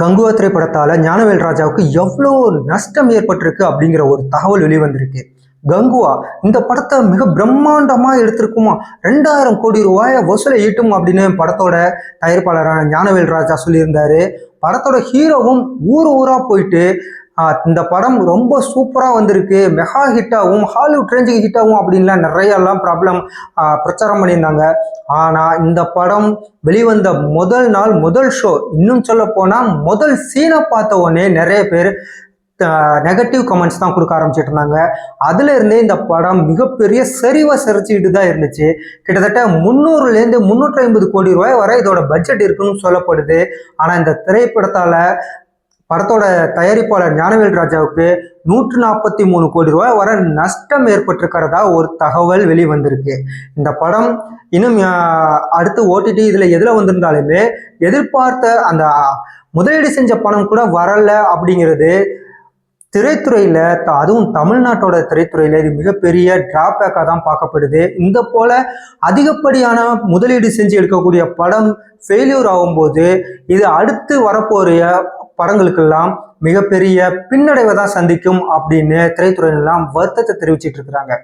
கங்குவா திரைப்படத்தால ஞானவேல் ராஜாவுக்கு எவ்வளோ நஷ்டம் ஏற்பட்டிருக்கு அப்படிங்கிற ஒரு தகவல் வெளிவந்திருக்கு. கங்குவா இந்த படத்தை மிக பிரம்மாண்டமாக எடுத்திருக்குமா? ரெண்டாயிரம் கோடி ரூபாயை வசூலை ஈட்டும் அப்படின்னு படத்தோட தயாரிப்பாளரான ஞானவேல் ராஜா சொல்லியிருந்தாரு. படத்தோட ஹீரோவும் ஊர் ஊரா போயிட்டு இந்த படம் ரொம்ப சூப்பராக வந்திருக்கு. மெகா ஹிட்டாகவும் ஹாலிவுட் ரேஞ்சுக்கு ஹிட்டாகவும் அப்படின்லாம் நிறையெல்லாம் ப்ராப்ளம் பிரச்சாரம் பண்ணியிருந்தாங்க. ஆனால் இந்த படம் வெளிவந்த முதல் நாள் முதல் ஷோ இன்னும் சொல்ல போனால் முதல் சீனை பார்த்த உடனே நிறைய பேர் நெகட்டிவ் கமெண்ட்ஸ் தான் கொடுக்க ஆரம்பிச்சிட்டு இருந்தாங்க. அதுல இருந்தே இந்த படம் மிகப்பெரிய சரிவை சரிச்சுக்கிட்டு தான் இருந்துச்சு. கிட்டத்தட்ட முந்நூறுலேருந்து முந்நூற்றி ஐம்பது கோடி ரூபாய் வரை இதோட பட்ஜெட் இருக்குன்னு சொல்லப்படுது. ஆனா இந்த திரைப்படத்தால படத்தோட தயாரிப்பாளர் ஞானவேல் ராஜாவுக்கு நூற்று நாற்பத்தி மூணு கோடி ரூபாய் வர நஷ்டம் ஏற்பட்டிருக்கிறதா ஒரு தகவல் வெளிவந்திருக்கு. இந்த படம் இன்னும் அடுத்து ஓடிடி இதில் எதில் வந்திருந்தாலுமே எதிர்பார்த்த அந்த முதலீடு செஞ்ச பணம் கூட வரலை அப்படிங்கிறது திரைத்துறையில் த- அதுவும் தமிழ்நாட்டோட திரைத்துறையில் இது மிகப்பெரிய டிராபேக்காக தான் பார்க்கப்படுது. இந்த போல அதிகப்படியான முதலீடு செஞ்சு எடுக்கக்கூடிய படம் ஃபெயிலியூர் ஆகும்போது இது அடுத்து வரப்போகிற படங்களுக்கெல்லாம் மிகப்பெரிய பின்னடைவை தான் சந்திக்கும் அப்படின்னு திரைத்துறையினெல்லாம் வருத்தத்தை தெரிவிச்சிட்டு இருக்கிறாங்க.